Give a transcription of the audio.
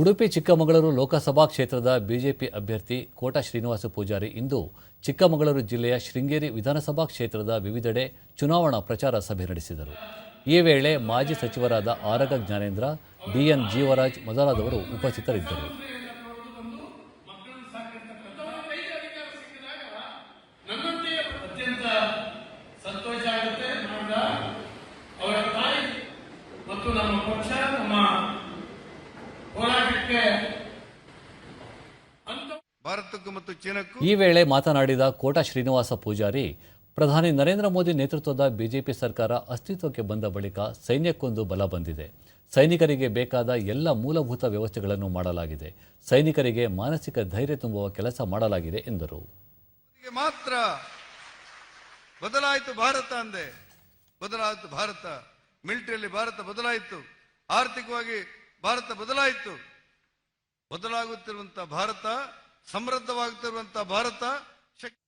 ಉಡುಪಿ ಚಿಕ್ಕಮಗಳೂರು ಲೋಕಸಭಾ ಕ್ಷೇತ್ರದ ಬಿಜೆಪಿ ಅಭ್ಯರ್ಥಿ ಕೋಟ ಶ್ರೀನಿವಾಸ ಪೂಜಾರಿ ಇಂದು ಚಿಕ್ಕಮಗಳೂರು ಜಿಲ್ಲೆಯ ಶೃಂಗೇರಿ ವಿಧಾನಸಭಾ ಕ್ಷೇತ್ರದ ವಿವಿಧೆಡೆ ಚುನಾವಣಾ ಪ್ರಚಾರ ಸಭೆ ನಡೆಸಿದರು. ಈ ವೇಳೆ ಮಾಜಿ ಸಚಿವರಾದ ಆರಗ ಜ್ಞಾನೇಂದ್ರ, ಡಿಎನ್ ಜೀವರಾಜ್ ಮೊದಲಾದವರು ಉಪಸ್ಥಿತರಿದ್ದರು. ಸಂತೋಷ ಆಗುತ್ತೆ ಅವರ ತಾಯಿ ಮತ್ತು ನಮ್ಮ ಪಕ್ಷ. ಭಾರತಕ್ಕೂ ಮತ್ತು ಚೀನಾಕ್ಕೂ ಈ ವೇಳೆ ಮಾತನಾಡಿದ ಕೋಟ ಶ್ರೀನಿವಾಸ ಪೂಜಾರಿ ಪ್ರಧಾನಿ ನರೇಂದ್ರ ಮೋದಿ ನೇತೃತ್ವದ ಬಿಜೆಪಿ ಸರ್ಕಾರ ಅಸ್ತಿತ್ವಕ್ಕೆ ಬಂದ ಬಳಿಕ ಸೈನ್ಯಕ್ಕೊಂದು ಬಲ ಬಂದಿದೆ. ಸೈನಿಕರಿಗೆ ಬೇಕಾದ ಎಲ್ಲ ಮೂಲಭೂತ ವ್ಯವಸ್ಥೆಗಳನ್ನು ಮಾಡಲಾಗಿದೆ. ಸೈನಿಕರಿಗೆ ಮಾನಸಿಕ ಧೈರ್ಯ ತುಂಬುವ ಕೆಲಸ ಮಾಡಲಾಗಿದೆ ಎಂದರು. ಮಾತ್ರ ಬದಲಾಯಿತು ಭಾರತ ಅಂದೆ. ಬದಲಾಯಿತು ಭಾರತ. ಮಿಲಿಟರಿಯಲ್ಲಿ ಭಾರತ ಬದಲಾಯಿತು. ಆರ್ಥಿಕವಾಗಿ ಭಾರತ ಬದಲಾಯಿತು. ಬದಲಾಗುತ್ತಿರುವಂತಹ ಭಾರತ ಸಮೃದ್ಧವಾಗುತ್ತಿರುವಂತಹ ಭಾರತ